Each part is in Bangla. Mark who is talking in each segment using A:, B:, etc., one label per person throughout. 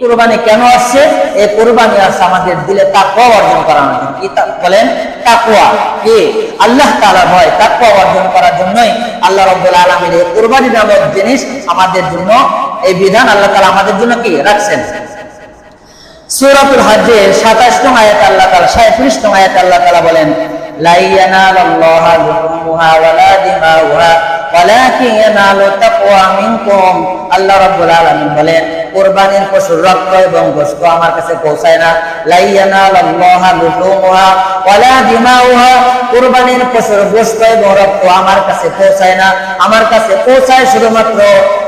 A: কোরবানি কেন আসছে? এই কোরবানি আসছে আমাদের দিলে তাকুয়া অর্জন করানোর জন্য। কি বলেন? তাকুয়া কি? আল্লাহ তাআলা ভয় তাকুয়া অর্জন করার জন্যই আল্লাহ রাব্বুল আলামিন এই কোরবানি নামক জিনিস আমাদের জন্য, এই বিধান আল্লাহ তাআলা আমাদের জন্য কি রাখছেন? সূরাতুল হজ্জের 27 নং আয়াত আল্লাহ তাআলা 37 নং আয়াত আল্লাহ তাআলা বলেন, লা ইয়ানালাল্লাহা লুহুমুহা ওয়ালা দিমাউহা। ওয়ালাকিন ইয়ানালু তাকওয়া মিনকুম। আল্লাহ রাব্বুল আলামিন বলেন, কুরবানির পশুর রক্ত এবং গোশত আমার কাছে পৌঁছায় না। লা ইয়ানালাল্লাহা লুহুমুহা ওয়ালা দিমাউহা। কুরবানির পশুর গোশত এবং রক্ত আমার কাছে পৌঁছায় না। আমার কাছে পৌঁছায় শুধুমাত্র,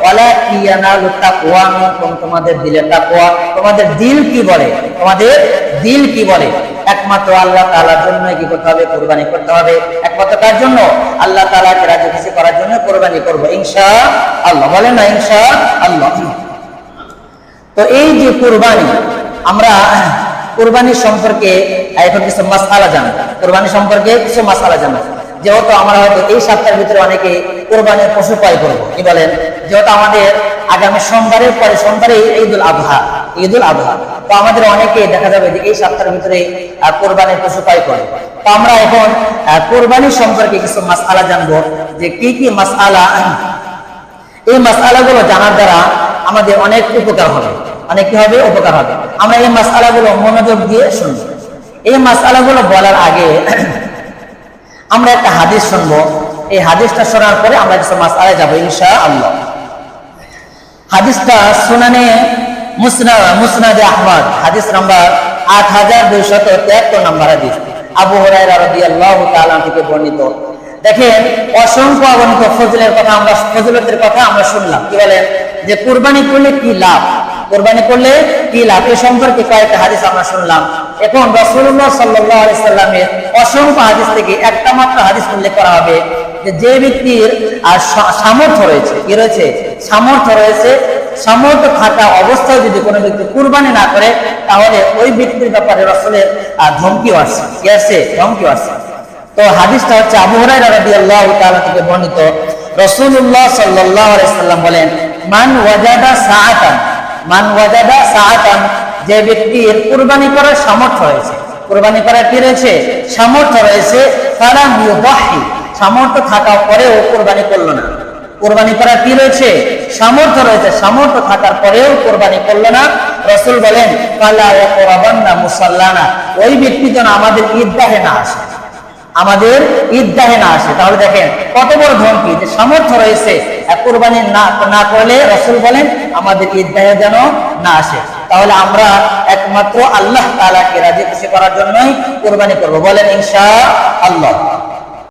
A: ওয়ালাকিন ইয়ানালু তাকওয়া মিনকুম। তোমাদের দিলে তাকওয়া। তোমাদের দিল কি বলে? তোমাদের দিল কি বলে? একমাত্র আল্লাহ তাআলার জন্য কি করতে হবে? কুরবানি করতে হবে। একমাত্র কার জন্য? আল্লাহ তাআলাকে রাজি খুশি করার জন্য কুরবানি করব। ইনশাআল্লাহ। বলেন না, ইনশাআল্লাহ। তো এই যে কুরবানি, আমরা কুরবানি সম্পর্কে এখন কিছু মাসালা জানব কুরবানি সম্পর্কে কিছু মাসালা জানব যেহেতু আমরা হয়তো এই সপ্তাহের ভিতরে অনেকে কোরবানির পশু ক্রয় করব। কি বলেন? যেহেতু আমাদের আগামী সোমবারের পরে সোমবারে ঈদুল আবহা ঈদুল আবহা তো আমাদের অনেকে দেখা যাবে যে এই সপ্তাহের ভিতরে কোরবানির পশু ক্রয় করে। তো আমরা এখন কোরবানি সম্পর্কে কিছু মাসালা জানব যে কি কি মাসালা এই মাসালাগুলো জানার দ্বারা আমাদের অনেক উপকার হবে। অনেক কি হবে? উপকার হবে। আমরা এই মাসালাগুলো মনোযোগ দিয়ে শুনব। এই মাসালাগুলো বলার আগে আমরা একটা হাদিস শুনব। এই হাদিসটা শোনার পরে আমরা কিছু মাসালায় যাব ইনশা আল্লাহ হাদিসটা শুনানে মুসনা, মুসনাদে আহমদ, হাদিস নাম্বার আট হাজার দুইশত তেহাত্তর নাম্বার হাদিস। আবু হরাইরা থেকে বর্ণিত। দেখেন, অসংখ্য অগণিত ফজলের কথা আমরা ফজলতের কথা আমরা শুনলাম। কি বলেন? যে কুরবানি করলে কি লাভ? কোরবানি করলে কি লাভ? এ সম্পর্কে কয়েকটা হাদিস আমরা শুনলাম। এখন রাসূলুল্লাহ সাল্লাল্লাহু আলাইহি সাল্লামের অসংখ্য হাদিস থেকে একটা মাত্র হাদিস উল্লেখ করা হবে যে ব্যক্তির আর সামর্থ্য রয়েছে। কি রয়েছে? সামর্থ্য রয়েছে সামর্থ্য থাকা অবস্থায় যদি কোনো ব্যক্তি কুরবানি না করে, তাহলে ওই ব্যক্তির ব্যাপারে রসলের ধমকিও আসছে, কি ধমকিও আসছে। তো হাদিসটা হচ্ছে আবু হুরায়রা রাদিয়াল্লাহু তাআলা থেকে বর্ণিত। আলাইহি সাল্লাম বলেন, মান ওয়াজাদা সাআতান মান ওয়াজাদা সাআতান, যে কুরবানি করার সামর্থ্য রয়েছে। কুরবানি করার কি রয়েছে? সামর্থ্য রয়েছে ইউদাহি সামর্থ্য থাকা পরেও কুরবানি করল না। কোরবানি করার কি রয়েছে? সামর্থ্য রয়েছে। সামর্থ্য থাকার পরেও কোরবানি করল না। রসুল বলেন কালা মুসাল্লানা। ওই ব্যক্তি যেন আমাদের ঈদগাহে না আসে। আমাদের ঈদগাহে না আসে। তাহলে দেখেন, কত বড় ধমকি যে সামর্থ্য রয়েছে। কোরবানি না না করলে রসুল বলেন, আমাদের ঈদগাহে যেন না আসে। তাহলে আমরা একমাত্র আল্লাহ তাআলাকে রাজি খুশি করার জন্যই কোরবানি করব। বলেন ইনশা আল্লাহ